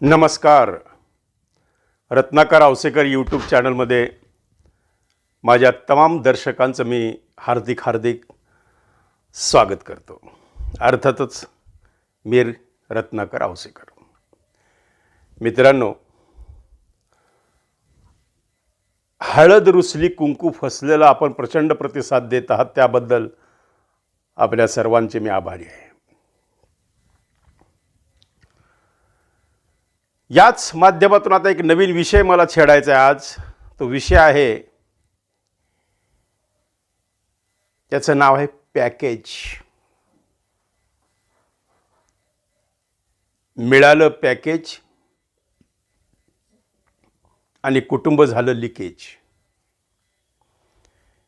नमस्कार. रत्नाकर आवसेकर यूट्यूब चॅनलमध्ये माझ्या तमाम दर्शकांचं मी हार्दिक हार्दिक स्वागत करतो. अर्थातच मीर रत्नाकर आवसेकर. मित्रांनो हळद रुसली कुंकू फसलेला आपण प्रचंड प्रतिसाद देत आहात त्याबद्दल आपल्या सर्वांचे मी आभारी आहे. याच माध्यमातून आता एक नवीन विषय मला छेडायचा आहे आज. तो विषय आहे त्याचं नाव आहे पॅकेज. मिळालं पॅकेज आणि कुटुंब झालं लिकेज.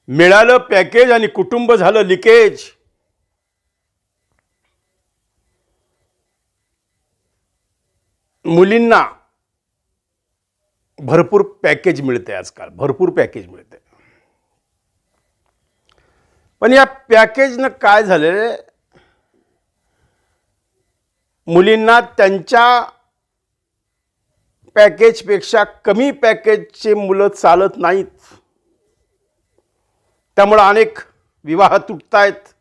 मिळालं पॅकेज आणि कुटुंब झालं लिकेज. मुलींना भरपूर पॅकेज मिळते आजकाल. भरपूर पॅकेज मिळते पण या पॅकेजनं काय झालं मुलींना त्यांच्या पॅकेजपेक्षा कमी पॅकेजचे मुलं चालत नाहीत. त्यामुळं अनेक विवाह तुटतायत.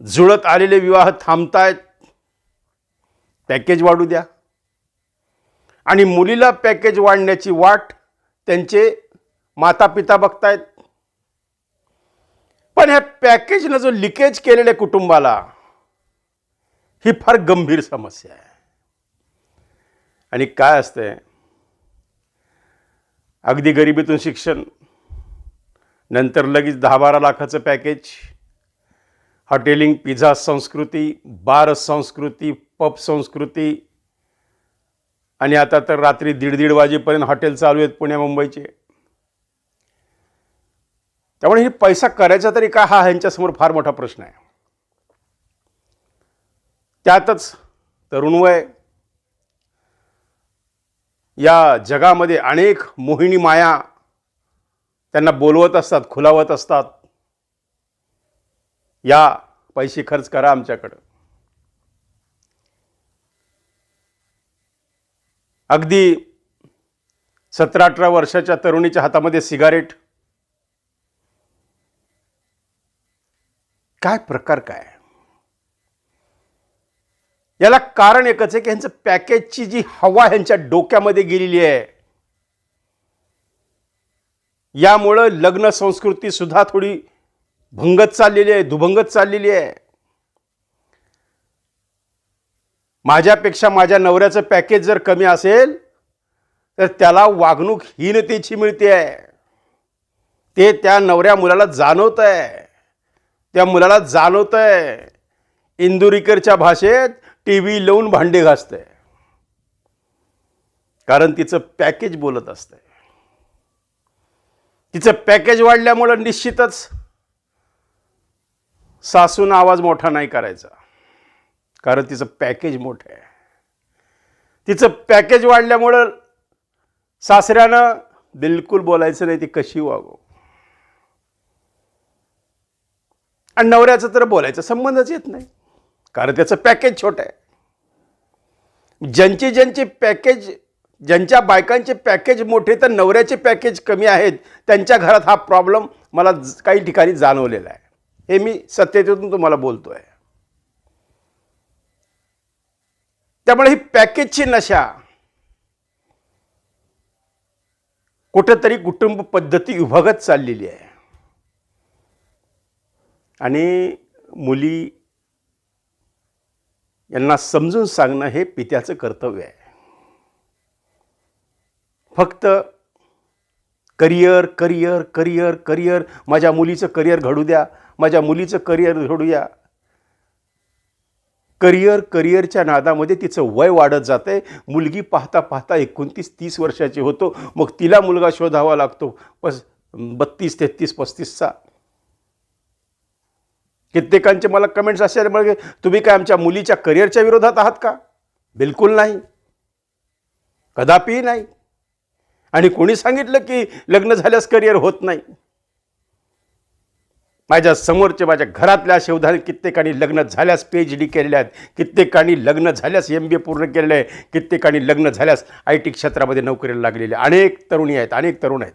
जुळत आलेले विवाह थांबतायत. पॅकेज वाढू द्या. आणि मुलीला पॅकेज वाढण्याची वाट त्यांचे माता पिता बघतायत. पण ह्या पॅकेजनं जो लिकेज केलेल्या कुटुंबाला ही फार गंभीर समस्या आहे. आणि काय असतंय? अगदी गरिबीतून शिक्षण नंतर लगेच दहा बारा लाखाचं पॅकेज. हॉटेलिंग पिझ्झा संस्कृती बार संस्कृती पब संस्कृती. आणि आता तर रात्री दीड दीड वाजेपर्यंत हॉटेल चालू आहेत पुण्या मुंबईचे. त्यामुळे हे पैसा करायचा तरी का हा ह्यांच्यासमोर फार मोठा प्रश्न आहे. त्यातच तरुण वय. या जगामध्ये अनेक मोहिनी माया त्यांना बोलवत असतात खुलावत असतात. या पैसे खर्च करा आमच्याकडं. अगदी सतरा अठरा वर्षाच्या तरुणीच्या हातामध्ये सिगारेट. काय प्रकार काय? याला कारण एकच आहे की ह्यांचं पॅकेजची जी हवा ह्यांच्या डोक्यामध्ये गेलेली आहे. यामुळं लग्न संस्कृती सुद्धा थोडी भंगत चाललेली आहे दुभंगत चाललेली आहे. माझ्यापेक्षा माझ्या नवऱ्याचं पॅकेज जर कमी असेल तर त्याला वागणूक हीनतेची मिळते. आहे ते त्या नवऱ्या मुलाला जाणवत आहे त्या मुलाला जाणवत आहे इंदुरीकरच्या भाषेत टी व्ही लावून भांडे घासतंय. कारण तिचं पॅकेज बोलत असतंय. तिचं पॅकेज वाढल्यामुळं निश्चितच सासून आवाज मोठा नाही करायचा. कारण तिचं पॅकेज मोठं आहे. तिचं पॅकेज वाढल्यामुळं सासऱ्यानं बिलकुल बोलायचं नाही ती कशी वागो? आणि नवऱ्याचं तर बोलायचं संबंधच येत नाही. कारण त्याचं पॅकेज छोटं आहे. ज्यांची ज्यांची पॅकेज ज्यांच्या बायकांचे पॅकेज मोठे तर नवऱ्याचे पॅकेज कमी आहेत. त्यांच्या घरात हा प्रॉब्लेम मला काही ठिकाणी जाणवलेला आहे. हे मी सत्यतेतून तुम्हाला बोलतो आहे त्यामुळे ही पॅकेजची नशा कुठंतरी कुटुंब पद्धती विभागत चाललेली आहे. आणि मुली यांना समजून सांगणं हे पित्याचं कर्तव्य आहे. फक्त करिअर करिअर करिअर करिअर. माझ्या मुलीचं करिअर घडू द्या. माझ्या मुलीचं करिअर घडू द्या करिअर करिअरच्या नादामध्ये तिचं वय वाढत जातंय. मुलगी पाहता पाहता एकोणतीस तीस वर्षाची होतो. मग तिला मुलगा शोधावा लागतो. बस बत्तीस तेहतीस पस्तीसचा. कित्येकांचे मला कमेंट्स असे म्हणजे तुम्ही काय आमच्या मुलीच्या करिअरच्या विरोधात आहात का? बिलकुल नाही. कदापि नाही. आणि कोणी सांगितलं की लग्न झाल्यास करिअर होत नाही? माझ्या समोरचे माझ्या घरातल्या असे उदाहरण कित्येकानी लग्न झाल्यास पी एच डी केलेल्या आहेत कित्येकानी लग्न झाल्यास एम बी ए पूर्ण केलेलं आहे कित्येकानी लग्न झाल्यास आय टी क्षेत्रामध्ये नोकरीला लागलेले अनेक तरुणी आहेत अनेक तरुण आहेत.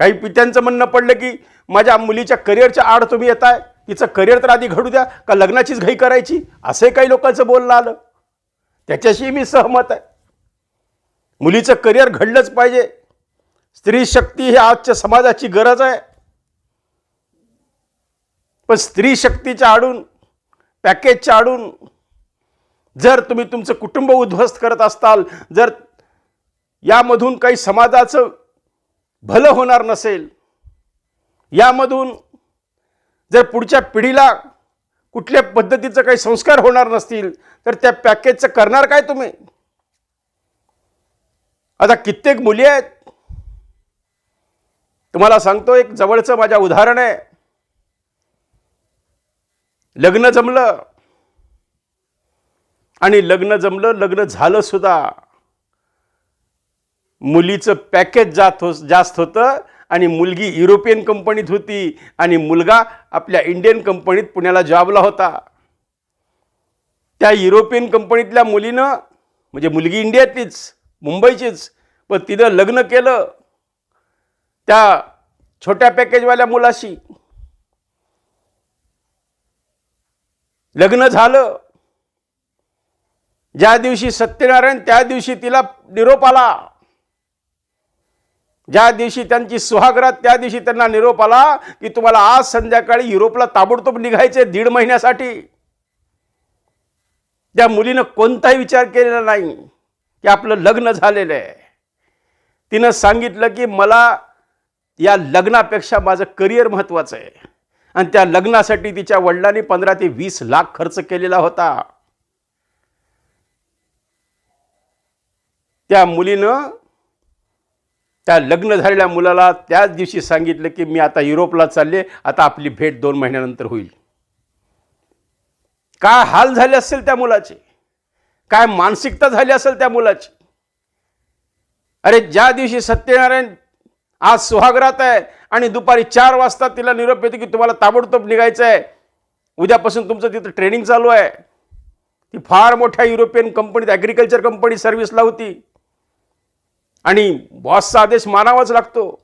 काही पित्यांचं म्हणणं पडलं की माझ्या मुलीच्या करिअरच्या आड तुम्ही येताय तिचं करिअर तर आधी घडू द्या का लग्नाचीच घाई करायची? असे काही लोकांचं बोलणं आलं. त्याच्याशी मी सहमत आहे. मुलीचं करिअर घडलंच पाहिजे. स्त्री शक्ती ही आजच्या समाजाची गरज आहे. पण स्त्री शक्तीच्या आडून पॅकेजच्या आडून जर तुम्ही तुमचं कुटुंब उद्ध्वस्त करत असताल जर यामधून काही समाजाचं भलं होणार नसेल यामधून जर पुढच्या पिढीला कुठल्या पद्धतीचं काही संस्कार होणार नसतील तर त्या पॅकेजचं करणार काय तुम्ही? आता कित्येक मुली आहेत. तुम्हाला सांगतो एक जवळचं माझ्या उदाहरण आहे. लग्न जमलं. आणि लग्न जमलं लग्न झालं सुद्धा. मुलीचं पॅकेज जात हो जास्त होतं आणि मुलगी युरोपियन कंपनीत होती आणि मुलगा आपल्या इंडियन कंपनीत पुण्याला जॉबला होता. त्या युरोपियन कंपनीतल्या मुलीनं म्हणजे मुलगी इंडियातलीच मुंबईचीच. पण तिनं लग्न केलं. त्या छोट्या पॅकेजवाल्या मुलाशी. लग्न झालं. ज्या दिवशी सत्यनारायण त्या दिवशी तिला निरोप आला. ज्या दिवशी त्यांची सुहागरात त्या दिवशी त्यांना निरोप आला की तुम्हाला आज संध्याकाळी युरोपला ताबडतोब निघायचे दीड महिन्यासाठी. त्या मुलीनं कोणताही विचार केलेला नाही. की आपलं लग्न झालेलं आहे. तिनं सांगितलं की मला या लग्नापेक्षा माझं करिअर महत्त्वाचं आहे. आणि त्या लग्नासाठी तिच्या वडिलांनी पंधरा ते वीस लाख खर्च केलेला होता. त्या मुलीनं त्या लग्न झालेल्या मुलाला त्याच दिवशी सांगितलं की मी आता युरोपला चालले आता आपली भेट दोन महिन्यानंतर होईल. काय हाल झाले असेल त्या मुलाचे? काय मानसिकता झाली असेल त्या मुलाची? अरे ज्या दिवशी सत्यनारायण आज सुहागरात आहे आणि दुपारी चार वाजता तिला निरोप येतो की तुम्हाला ताबडतोब निघायचं आहे उद्यापासून तुमचं तिथं ट्रेनिंग चालू आहे. ती फार मोठ्या युरोपियन कंपनीत ॲग्रिकल्चर कंपनी सर्व्हिसला होती. आणि बॉसचा आदेश मानावाच लागतो.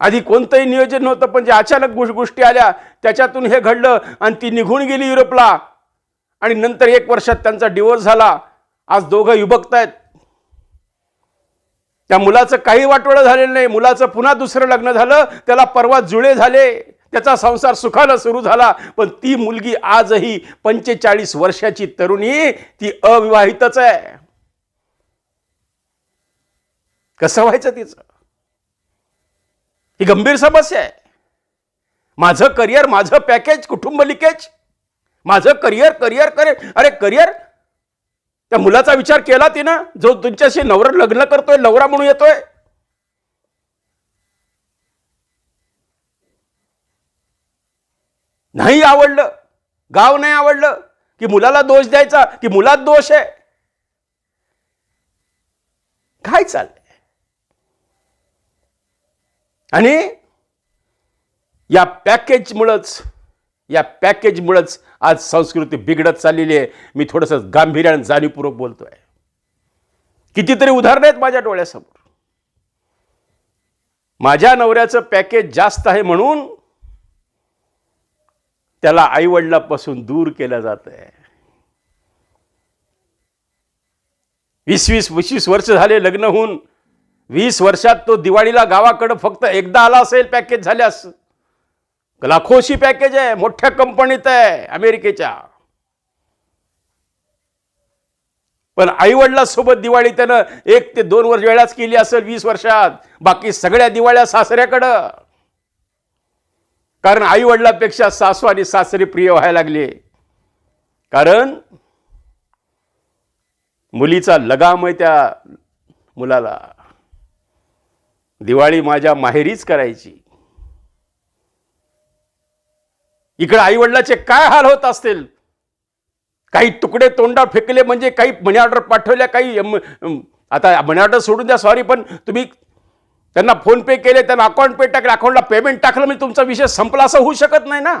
आधी कोणतंही नियोजन नव्हतं पण जे अचानक गोष्टी आल्या त्याच्यातून हे घडलं आणि ती निघून गेली युरोपला आणि नंतर एक वर्षात त्यांचा डिवोर्स झाला. आज दोघं युबकत आहेत. त्या मुलाचं काही वाटोळं झालेलं नाही. मुलाचं पुन्हा दुसरं लग्न झालं. त्याला परवा जुळे झाले. त्याचा संसार सुखानं सुरू झाला. पण ती मुलगी आजही पंचेचाळीस वर्षाची तरुणी ती अविवाहितच आहे. कसं व्हायचं तिचं? ही गंभीर समस्या आहे. माझं करिअर माझं पॅकेज कुटुंब लिकेज माझं करिअर करिअर करे अरे करिअर? त्या मुलाचा विचार केला तिनं जो तुमच्याशी नवरा लग्न करतोय नवरा म्हणून येतोय. नाही आवडलं. गाव नाही आवडलं. की मुलाला दोष द्यायचा की मुलात दोष आहे. काय चाललंय? आणि या पॅकेजमुळंच या पॅकेजमुळंच आज संस्कृती बिघडत चाललेली आहे. मी थोडंसं गांभीर्यानं जाणीवपूर्वक बोलतोय. कितीतरी उदाहरणं आहेत माझ्या डोळ्यासमोर. माझ्या नवऱ्याचं पॅकेज जास्त आहे म्हणून त्याला आईवडिलापासून दूर केलं जात आहे वीस वीस वीस वर्ष झाले लग्न होऊन वीस वर्षात तो दिवाळीला गावाकडं फक्त एकदा आला असेल पॅकेज झाल्यास. लाखोशी पॅकेज आहे मोठ्या कंपनीत आहे अमेरिकेच्या. पण आई वडिलांसोबत दिवाळी त्यानं एक ते दोन वर्ष वेळाच केली असेल वीस वर्षात. बाकी सगळ्या दिवाळ्या सासऱ्याकडं. कारण आई वडिलापेक्षा सासू आणि सासरे प्रिय व्हायला लागले. कारण मुलीचा लगाम आहे त्या मुलाला. दिवाळी माझ्या माहेरीच करायची. इकडे आई वडिलाचे काय हाल होत असतील? काही तुकडे तोंडा फेकले म्हणजे काही मनी ऑर्डर पाठवल्या काही आता मनी ऑर्डर सोडून द्या सॉरी पण तुम्ही त्यांना फोन पे केले त्यांना अकाउंट पे टाकले अकाउंटला पेमेंट टाकलं म्हणजे तुमचा विषय संपला असं होऊ शकत नाही ना?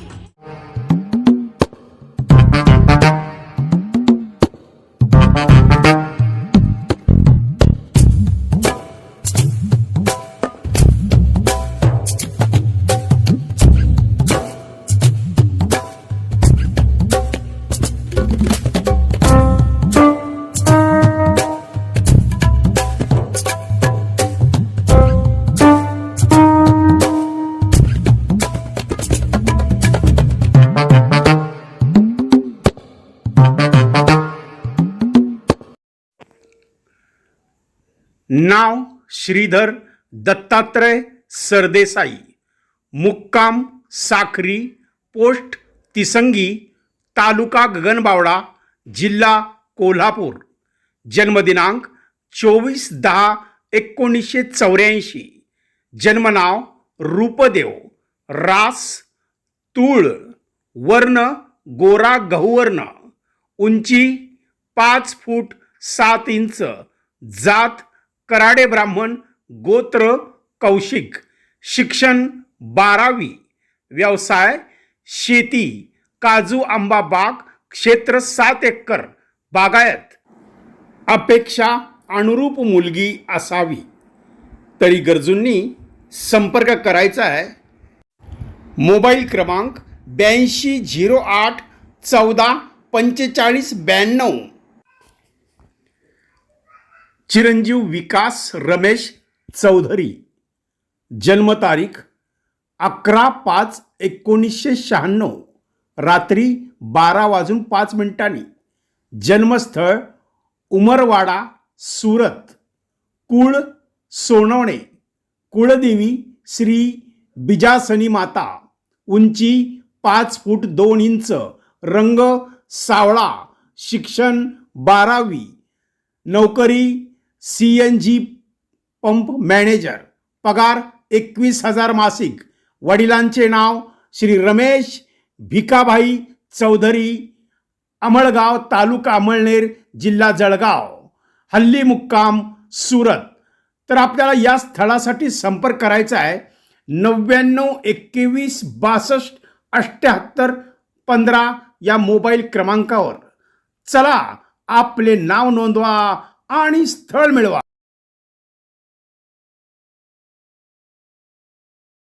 नाव श्रीधर दत्तात्रय सरदेसाई मुक्काम साखरी पोस्ट तिसंगी तालुका गगनबावडा जिल्हा कोल्हापूर. जन्मदिनांक चोवीस दहा एकोणीसशे चौऱ्याऐंशी. जन्मनाव रूपदेव रास तूळ वर्ण गोरा गहुवर्ण. उंची पाच फूट सात इंच जात कराडे ब्राह्मण गोत्र कौशिक शिक्षण बारावी व्यवसाय शेती काजू आंबा बाग क्षेत्र सात एकर बागायत. अपेक्षा अनुरूप मुलगी असावी. तरी गरजूंनी संपर्क करायचा आहे. मोबाईल क्रमांक ब्याऐंशी झिरो आठ चौदा पंचेचाळीस ब्याण्णव. चिरंजीव विकास रमेश चौधरी. जन्मतारीख अकरा पाच एकोणीसशे शहाण्णव रात्री बारा वाजून पाच मिनिटांनी. जन्मस्थळ उमरवाडा सुरत. कुळ सोनवणे. कुळदेवी श्री बिजासनी माता. उंची पाच फूट दोन इंच रंग सावळा शिक्षण बारावी. नोकरी C N G pump manager पगार एकवीस हजार मासिक. वडिलांचे नाव श्री रमेश भिकाभाई चौधरी अमळगाव तालुका अमळनेर जिल्हा जळगाव. हल्ली मुक्काम सुरत. तर आपल्याला या स्थळासाठी संपर्क करायचा आहे. नव्याण्णव एकवीस बासष्ट अठ्ठ्याहत्तर पंधरा या मोबाईल क्रमांकावर. चला आपले नाव नोंदवा. आणि स्थळ मिळवा.